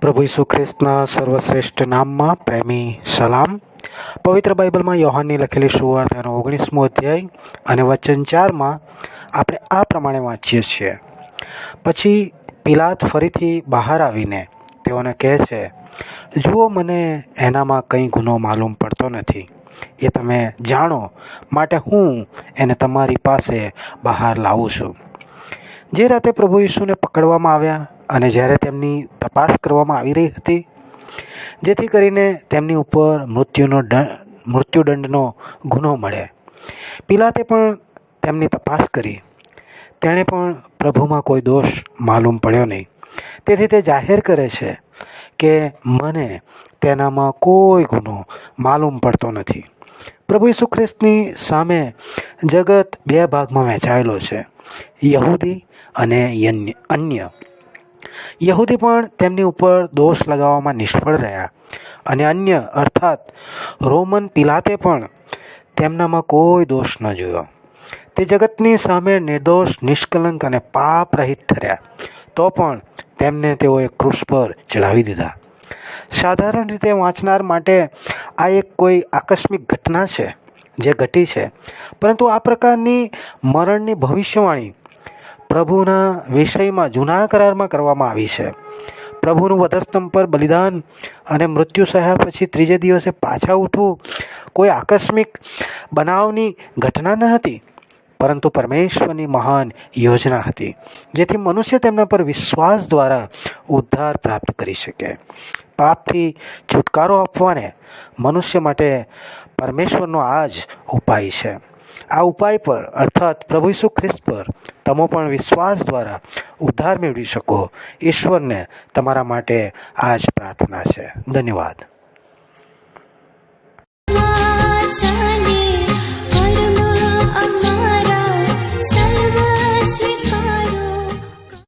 પ્રભુ ઈસુ ખ્રિસ્તના સર્વશ્રેષ્ઠ નામમાં પ્રેમી સલામ. પવિત્ર બાઇબલમાં યોહાનની લખેલી સુવાર્ત એનો ઓગણીસમો અધ્યાય અને વચન ચારમાં આપણે આ પ્રમાણે વાંચીએ છીએ. પછી પિલાત ફરીથી બહાર આવીને તેઓને કહે છે, જુઓ, મને એનામાં કંઈ ગુનો માલુમ પડતો નથી. એ તમે જાણો, માટે હું એને તમારી પાસે બહાર લાવું છું. જે રાતે પ્રભુ ઈસુને પકડવામાં આવ્યા અને જ્યારે તેમની તપાસ કરવામાં આવી રહી હતી, જેથી કરીને તેમની ઉપર મૃત્યુનો દંડ મૃત્યુદંડનો ગુનો મળે. પિલાતે પણ તેમની તપાસ કરી. તેણે પણ પ્રભુમાં કોઈ દોષ માલુમ પડ્યો નહીં. તેથી તે જાહેર કરે છે કે મને તેનામાં કોઈ ગુનો માલુમ પડતો નથી. પ્રભુ ઈસુ ખ્રિસ્તની સામે જગત બે ભાગમાં વહેંચાયેલો છે. યહૂદી અને અન્ય. યહૂદી પણ તેમની ઉપર દોષ લગાવવામાં નિષ્ફળ રહ્યા. અને અન્ય, અર્થાત રોમન પિલાતે પણ તેમનામાં કોઈ દોષ ન જોયો. તે જગતની સામે નિર્દોષ, નિષ્કલંક અને પાપ રહિત ઠર્યા. તો પણ તેમને તેઓએ કૃષ પર ચડાવી દીધા. સાધારણ રીતે વાંચનાર માટે આ એક કોઈ આકસ્મિક ઘટના છે, જે ઘટી છે. પરંતુ આ પ્રકારની મરણની ભવિષ્યવાણી પ્રભુના વિષયમાં, જૂના કરારમાં કરવામાં આવી છે. પ્રભુનું વધસ્તંભ પર બલિદાન અને મૃત્યુ સહ્યા પછી ત્રીજે દિવસે પાછા ઉઠવું કોઈ આકસ્મિક બનાવની ઘટના ન હતી, પરંતુ પરમેશ્વરની મહાન યોજના હતી, જેથી મનુષ્ય તેમના પર વિશ્વાસ દ્વારા ઉદ્ધાર પ્રાપ્ત કરી શકે. પાપથી છુટકારો આપવાને મનુષ્ય માટે પરમેશ્વરનો આ જ ઉપાય છે. આ ઉપાય પર, અર્થાત પ્રભુ ઈસુ ખ્રિસ્ત પર, તમે પણ વિશ્વાસ દ્વારા ઉદ્ધાર મેળવી શકો. ઈશ્વરને તમારા માટે આ જ પ્રાર્થના છે. ધન્યવાદ.